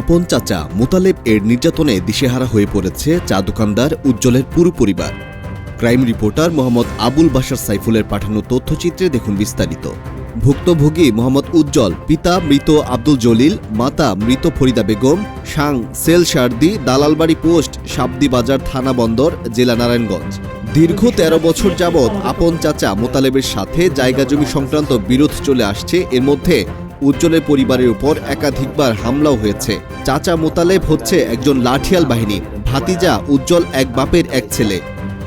আপন চাচা মোতালেব এর নির্যাতনে দিশেহারা হয়ে পড়েছে চা দোকানদার উজ্জ্বলের পুরো পরিবার। ক্রাইম রিপোর্টার মোহাম্মদ আবুল বাশার সাইফুলের পাঠানো তথ্যচিত্রে দেখুন বিস্তারিত। ভুক্তভোগী মোহাম্মদ উজ্জ্বল, পিতা মৃত আব্দুল জলিল, মাতা মৃত ফরিদা বেগম, সাং সেল সারদি দালালবাড়ি পোস্ট সাবদি বাজার থানা বন্দর, জেলা নারায়ণগঞ্জ। দীর্ঘ তেরো বছর যাবৎ আপন চাচা মোতালেবের সাথে জায়গা জমি সংক্রান্ত বিরোধ চলে আসছে। এর মধ্যে উজ্জ্বলের পরিবারের উপর একাধিকবার হামলাও হয়েছে। চাচা মোতালেব হচ্ছে একজন লাঠিয়াল বাহিনী, ভাতিজা উজ্জ্বল এক বাপের এক ছেলে।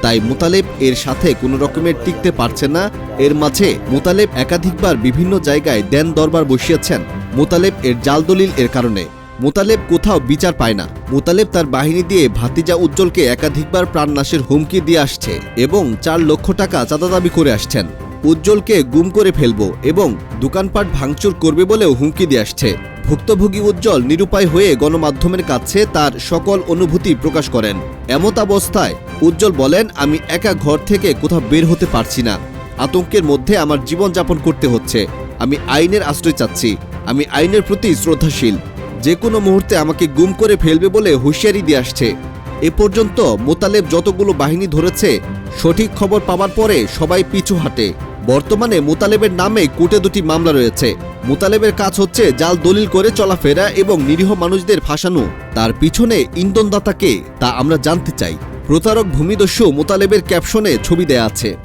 তাই মোতালেব এর সাথে কোনো রকমের টিকতে পারছে না। এর মাঝে মোতালেব একাধিকবার বিভিন্ন জায়গায় দেন দরবার বসিয়েছেন। মোতালেব এর জাল দলিল এর কারণে। মোতালেব কোথাও বিচার পায় না। মোতালেব তার বাহিনী দিয়ে ভাতিজা উজ্জ্বলকে একাধিকবার প্রাণনাশের হুমকি দিয়ে আসছে এবং চার লক্ষ টাকা চাঁদা দাবি করে আসছেন। উজ্জ্বলকে গুম করে ফেলব এবং দোকানপাট ভাঙচুর করবে বলেও হুমকি দিয়ে আসছে। ভুক্তভোগী উজ্জ্বল নিরুপায় হয়ে গণমাধ্যমের কাছে তার সকল অনুভূতি প্রকাশ করেন। এমত অবস্থায় উজ্জ্বল বলেন, আমি একা ঘর থেকে কোথাও বের হতে পারছি না। আতঙ্কের মধ্যে আমার জীবন যাপন করতে হচ্ছে। আমি আইনের আশ্রয় চাচ্ছি। আমি আইনের প্রতি শ্রদ্ধাশীল। যে কোনো মুহূর্তে আমাকে গুম করে ফেলবে বলে হুঁশিয়ারি দিয়ে আসছে। এ পর্যন্ত মোতালেব যতগুলো বাহিনী ধরেছে, সঠিক খবর পাওয়ার পরে সবাই পিছু হাঁটে। বর্তমানে মোতালেবের নামে কোটে দুটি মামলা রয়েছে। মোতালেবের কাজ হচ্ছে জাল দলিল করে চলাফেরা এবং নিরীহ মানুষদের ফাঁসানো। তার পিছনে ইন্ধনদাতাকে তা আমরা জানতে চাই। প্রতারক ভূমিদস্যু মোতালেবের ক্যাপশনে ছবি দেয়া আছে।